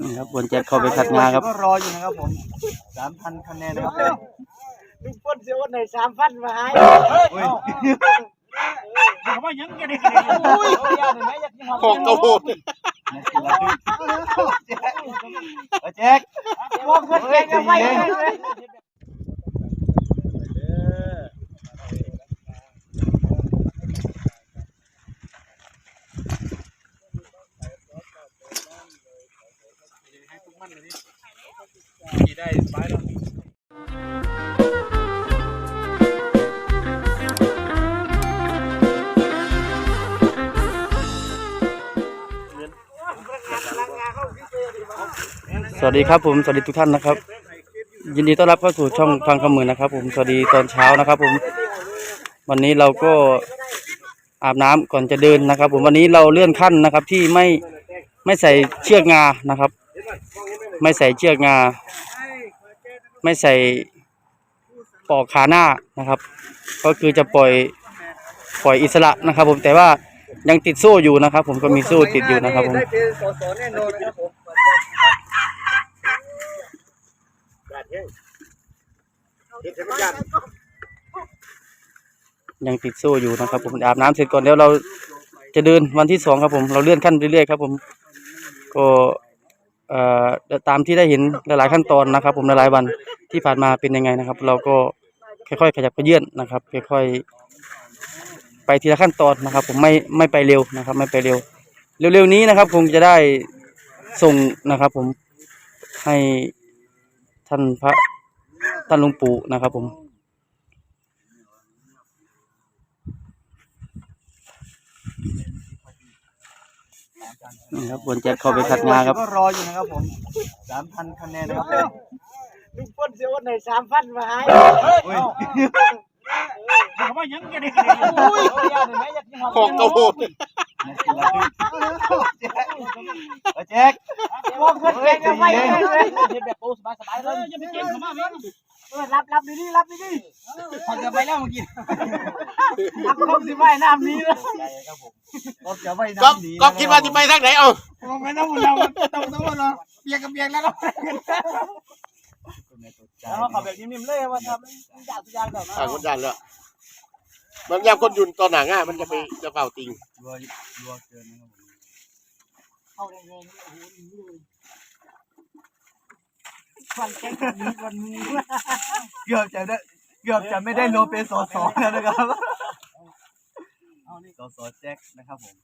นี่ครับบนแจ็คเข้าไปขัดงาครับก็รออยู่นะครับผมสามพันคะแนนนะครับผมลุงพลเสียวันไหนสามพันมาให้อุ้ยบอกว่ายังกันได้อุ้ยของกระโดดแจ็คบอกเงินแกจะไป สวัสดีครับผมสวัสดีทุกท่านนะครับ ยินดีต้อนรับเข้าสู่ช่องฟังคำมือนะครับ ผมสวัสดีตอนเช้านะครับ ผมวันนี้เราก็อาบน้ำก่อนจะเดินนะครับ ผมวันนี้เราเลื่อนขั้นนะครับที่ไม่ไม่ใส่เชือกงานะครับ ไม่ใส่เชือกงา ไม่ใส่ปอกขาหน้านะครับ ก็คือจะปล่อยปล่อยอิสระนะครับ ผมแต่ว่ายังติดโซ่อยู่นะครับ ผมก็มีโซ่ติดอยู่นะครับผมได้เป็นสสแน่นอนนะครับผมยังติดโซ่อยู่นะครับ ผมอาบน้ำเสร็จก่อนแล้วเราจะเดินวันที่สองครับผมเราเลื่อนขั้นเรื่อยๆครับ ผมก็ เอ่อตามที่ได้เห็นหลายๆขั้นตอนนะครับ ผมหลายๆวันที่ผ่านมาเป็นยังไงนะครับ เราก็ค่อยๆขยับขยื่นนะครับค่อยๆไปทีละขั้นตอนนะครับ ผมไม่ไม่ไปเร็วนะครับ ไม่ไปเร็ว เร็วๆนี้นะครับคงจะได้ส่งนะครับ ผมให้ท่านพระท่านหลวงปู่นะครับ ผม นี่ครับบนแจ็คเข้าไปขัดงาครับ ก็รออยู่นะครับผมสามพันคะแนนนะครับผมลุงพลเสียวันไหนสามพันมาให้อุ้ยบอกว่ายังกันได้ของกระโดดแจ็คบอกเงินแกจะไปแบบโอ้สบายสบายเลยยังไม่เก่งขนา ดนี้รับรับดีดีรับดีดีพอจะไปแล้วเมื่อกี้รับครบสิไม่น้ำนี้แล้วก็จะไปก็น้ำดีก็คิดว่าจะไปทางไหนเอามองไปน้ำมันเราต้องต้องเราเปียกกับเปียกแล้วก็แล้วเขาแบบนิ่มๆเลยว่าทำอยากอยากแบบอ่าคนดันแล้วมันยามคนหยุนตอนหนังอะมันจะไปจะเป่าติงรัวรัวเกินนะครับผมเข้าแรงๆโอ้โหนี้เลย ควันแก๊งแบบนี้วันนี้เกือบจะได้เกือบจะไม่ได้โลเป็นสสแล้วนะครับสสแจ็คนะครับผม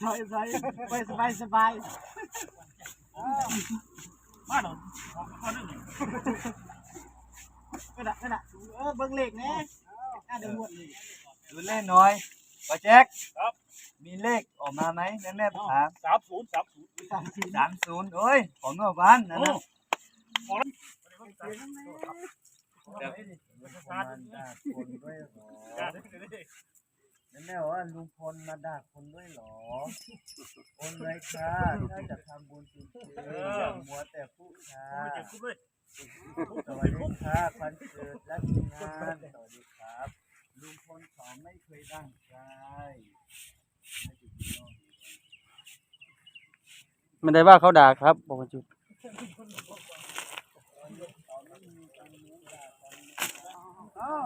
สบายสบายสบายสบายมาหน่อยกระดาษกระดาษเออเบิ้งเลขแน่น่าเดือดหมดเลยดูเล่นน้อยว่าแจ็ค มีเลขออกมาไหมแม่แม่ถามสามศูนย์สามศูนย์สามสี่สามศูนย์เอ้ยของเมื่อวานนะนะคนด้วยหรอแม่ว่าลุงพลมาด่าคนด้วยหรอโอนเลยค่ะถ้าจะทำบุญจริงๆอย่ามัวแต่พูดค่ะสวัสดีค่ะพันเกิดและทีมงานสวัสดีครับลุงพลเขาไม่เคยตั้งใจ ไม่ติดพี่น้องได้ว่าเขาด่าครับบอกว่าจุด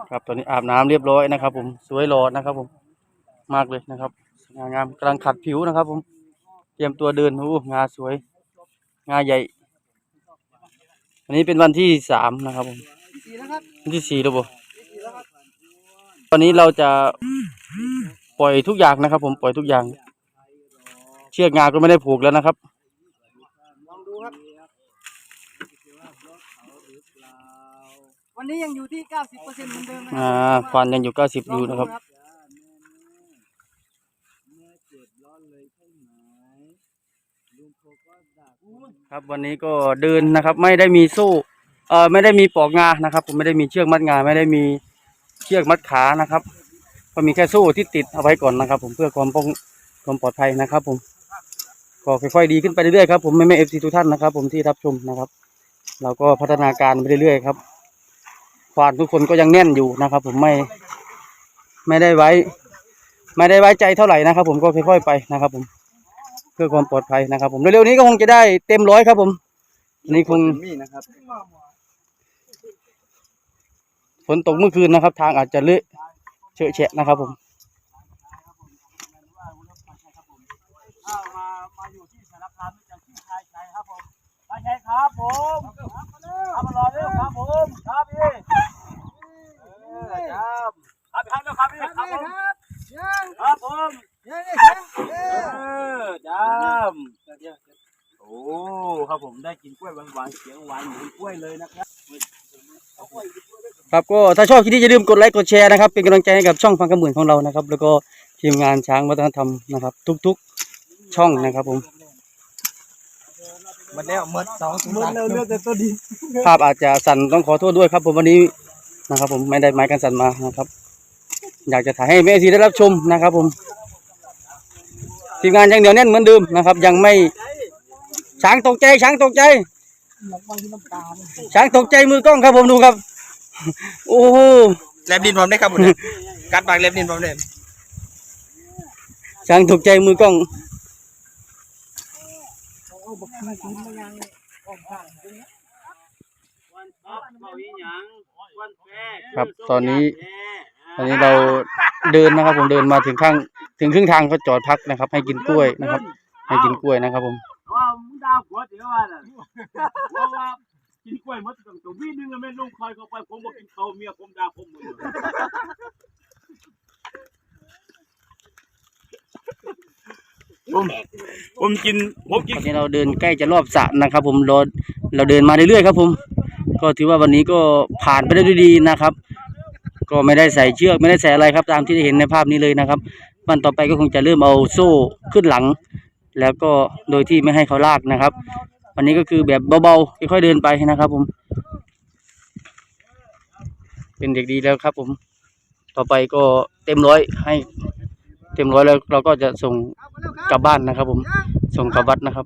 ครับตอนนี้อาบน้ำเรียบร้อยนะครับ ผมสวยหล่อนะครับ ผมมากเลยนะครับงางามกำลังขัดผิวนะครับ ผมเตรียมตัวเดินโอ้งาสวย งาใหญ่ อันนี้เป็นวันที่สามนะครับผมวันที่สี่แล้วบ่ตอนนี้เราจะ ปล่อยทุกอย่างนะครับ ผมปล่อยทุกอย่าง เชือกงาก็ไม่ได้ผูกแล้วนะครับวันนี้ยังอยู่ที่เก้าสิบเปอร์เซ็นต์เหมือนเดิมนะอ่าควันยังอยู่เก้าสิบอยู่นะครับครับวันนี้ก็เดินนะครับ ไม่ได้มีโซ่เอ่อไม่ได้มีปอกงานะครับ ผมไม่ได้มีเชือกมัดงาไม่ได้มีเชือกมัดขานะครับ ก็มีแค่โซ่ที่ติดเอาไว้ก่อนนะครับ ผมเพื่อความป้องความปลอดภัยนะครับ ผมก็ค่อยๆดีขึ้นไปเรื่อยๆครับผมไม่ไม่เอฟซีทุกท่านนะครับ ผมที่รับชมนะครับ เราก็พัฒนาการไปเรื่อยๆครับควานทุกคนก็ยังแน่นอยู่นะครับ ผมไม่ไม่ได้ไว้ ไม่ได้ไว้ใจเท่าไหร่นะครับ ผมก็ค่อยๆไปนะครับ ผมเพื่อความปลอดภัยนะครับ ผมเร็วๆนี้ก็คงจะได้เต็มร้อยครับ ผมนนี้คงมีนะครับฝนตกเมื่อคืนนะครับ ทางอาจจะเละ เฉอะแฉะนะครับผมมามาอยู่ที่สารคามจากที่ชายชัยครับผมชายชัยครับผมเอามารอเร็วครับผมครับพี่ครับครับครับครับพี่ครับผมครับผมเออจามโอ้ครับผมได้กินกล้วยหวานๆเสียงหวานเหมือนกล้วยเลยนะครับ ครับก็ถ้าชอบคลิปนี้อย่าลืมกดไลค์กดแชร์นะครับ เป็นกำลังใจให้กับช่องฟังกระหมื่นของเรานะครับ แล้วก็ทีมงานช้างวัฒนธรรมนะครับ ทุกๆช่องนะครับผมมันแล้วมดสองมดแล้วเลือกแต่ตัวดีภาพอาจจะสั่นต้องขอโทษด้วยครับ ผมวันนี้นะครับ ผมไม่ได้ไม้กันสั่นมานะครับ อยากจะถ่ายให้แม่ซีได้รับชมนะครับ ผม ทีมงานยังเหนียวแน่นเหมือนเดิมนะครับ ยังไม่ช้างตกใจช้างตกใจ ช้างตกใจมือกล้องครับผมดูครับ โอ้โหแลบดินผมได้ครับผมเนี่ยกัดปากแลบดินผมเนี่ยช้างตกใจมือกล้องครับตอนนี้ ตอนนี้เราเดินนะครับ ผมเดินมาถึงข้าง ถึงครึ่งทางก็จอดพักนะครับ ให้กินกล้วยนะครับ ให้กินกล้วยนะครับผม ว่ามึงดาวยวว่าน่ะเพราะว่ากินกล้วยมดตั้งตัววินึงแล้วแม่ลุงคอยเข้าไปผมบอกกินเขาเมียผมด่าผมหมดเลยผมผมกินผมกิน ตอนนี้เราเดินใกล้จะรอบสระนะครับ ผมเราเราเดินมาเรื่อยๆครับ ผม ก็ถือว่าวันนี้ก็ผ่านไปได้ด้วยดีนะครับ ก็ไม่ได้ใส่เชือกไม่ได้ใส่อะไรครับ ตามที่เห็นในภาพนี้เลยนะครับวันต่อไปก็คงจะเริ่มเอาโซ่ขึ้นหลัง แล้วก็โดยที่ไม่ให้เขาลากนะครับ วันนี้ก็คือแบบเบาๆค่อยๆเดินไปนะครับ ผม เป็นเด็กดีแล้วครับผม ต่อไปก็เต็มร้อยให้ เต็มร้อยแล้วเราก็จะส่งกลับบ้านนะครับ ผม ส่งกลับวัดนะครับ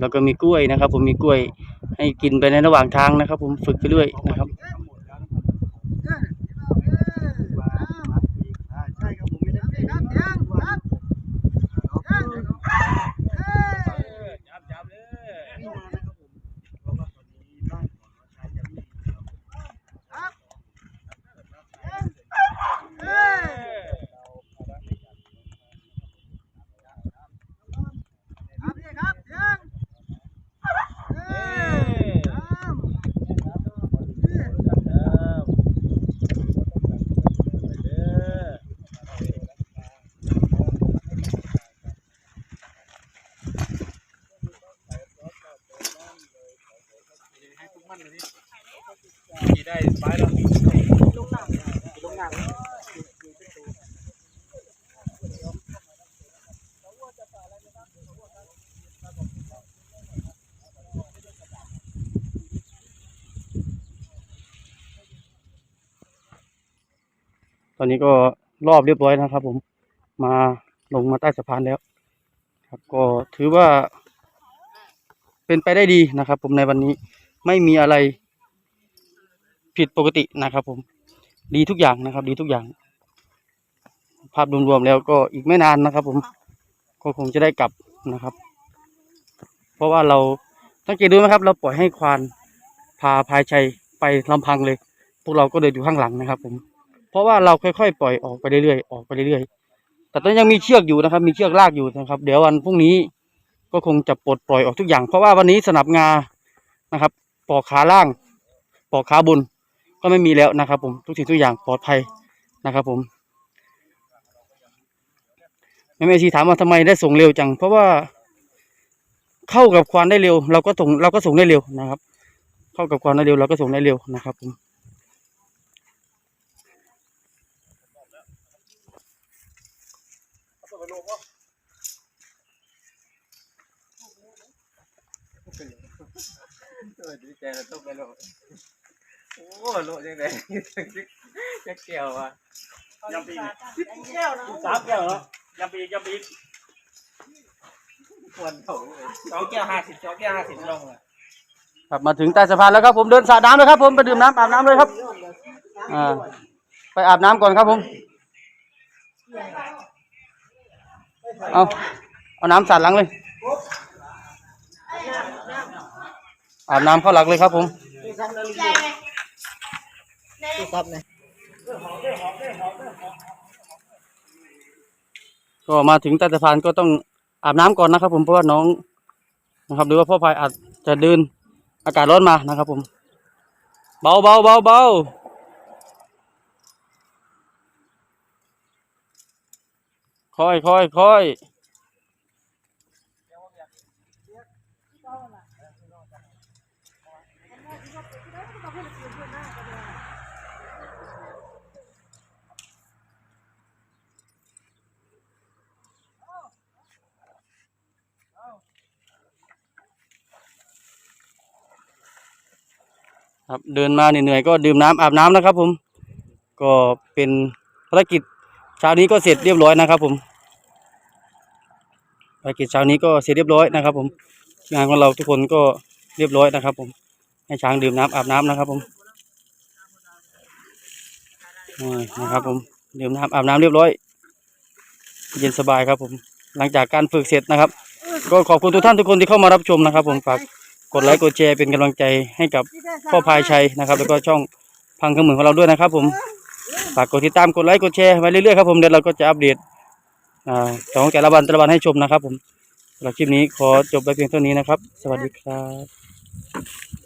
แล้วก็มีกล้วยนะครับ ผมมีกล้วยให้กินไปในระหว่างทางนะครับ ผมฝึกไปเรื่อยนะครับ ใช่ครับผมไม่ได้ ได้ไปแล้ว ต อนนี้ก็รอบเรียบร้อยนะครับ ผมมาลงมาใต้สะพานแล้ว ครับก็ถือว่า เป็นไปได้ดีนะครับ ผมในวันนี้ไม่มีอะไร ผิดปกตินะครับ ผมดีทุกอย่างนะครับ ดีทุกอย่าง ภาพรวมๆแล้วก็อีกไม่นานนะครับ ผมก็คงจะได้กลับนะครับ เพราะว่าเราสังเกตดูไหมครับ เราปล่อยให้ควานพาพายชัยไปลำพังเลย พวกเราก็เดินอยู่ข้างหลังนะครับ ผม ราะว่าเราค่อยๆปล่อยออกไปเรื่อยๆออกไปเรื่อยๆแต่ตอนนยังมีเชือกอยู่นะครับ มีเชือกลากอยู่นะครับ เดี๋ยววันพรุ่งนี้ก็คงจะปลดปล่อยออกทุกอย่าง เพราะว่าวันนี้สนับงานะครับปอกขาล่างปอกขาบนก็ไม่มีแล้วนะครับ ผมทุกสิ่งทุกอย่างปลอดภัยนะครับ ผมแม่แม่ชีถามว่าทำไมได้ส่งเร็วจัง เพราะว่าเข้ากับควานได้เร็ว เราก็ส่งเราก็ส่งได้เร็วนะครับ เข้ากับควานได้เร็วเราก็ส่งได้เร็วนะครับผม เออดีใจแล้วต้องไปโลดโอ้โลดยังไงจะเกี่ยวอะยำปีสามแก้วเหรอยำปียำปีควรโถสองแก้วห้าสิบสองแก้วห้าสิบลงเลยครับมาถึงใต้สะพานแล้วครับผมเดินสระน้ำเลยครับผมไปดื่มน้ำอาบน้ำเลยครับอ่าไปอาบน้ำก่อนครับผม เอาเอาน้ำสาดหลังเลย อาบน้ำเข้าหลักเลยครับผมก็มาถึงใต้สะพานก็ต้องอาบน้ำก่อนนะครับ ผมเพราะว่าน้องนะครับหรือว่าพ่อพายอาจจะเดินอากาศร้อนมานะครับ ผม เบาเบาเบาเบา ค่อยค่อยค่อยครับเดินมาเหนื่อยๆก็ดื่มน้ำอาบน้ำนะครับผม ก็เป็นภารกิจ เช้านี้ก็เสร็จเรียบร้อยนะครับ ผมภารกิจเช้านี้ก็เสร็จเรียบร้อยนะครับ ผมงานของเราทุกคนก็เรียบร้อยนะครับ ผมให้ช้างดื่มน้ำอาบน้ำนะครับ ผมนี่นะครับ ผมดื่มน้ำอาบน้ำเรียบร้อย เย็นสบายครับ ผม หลังจากการฝึกเสร็จนะครับ ก็ขอบคุณทุกท่านทุกคนที่เข้ามารับชมนะครับ ผมฝากกดไลค์กดแชร์เป็นกำลังใจให้กับพ่อพายชัยนะครับ แล้วก็ช่องพังเครื่องมือของเราด้วยนะครับ ผม ฝากกดติดตามกดไลค์กดแชร์ไว้เรื่อยๆครับผมเดี๋ยวเราก็จะอัปเดตอ่าของแต่ละวันแต่ละวันให้ชมนะครับผมสำหรับคลิปนี้ขอจบไปเพียงเท่านี้นะครับ สวัสดีครับ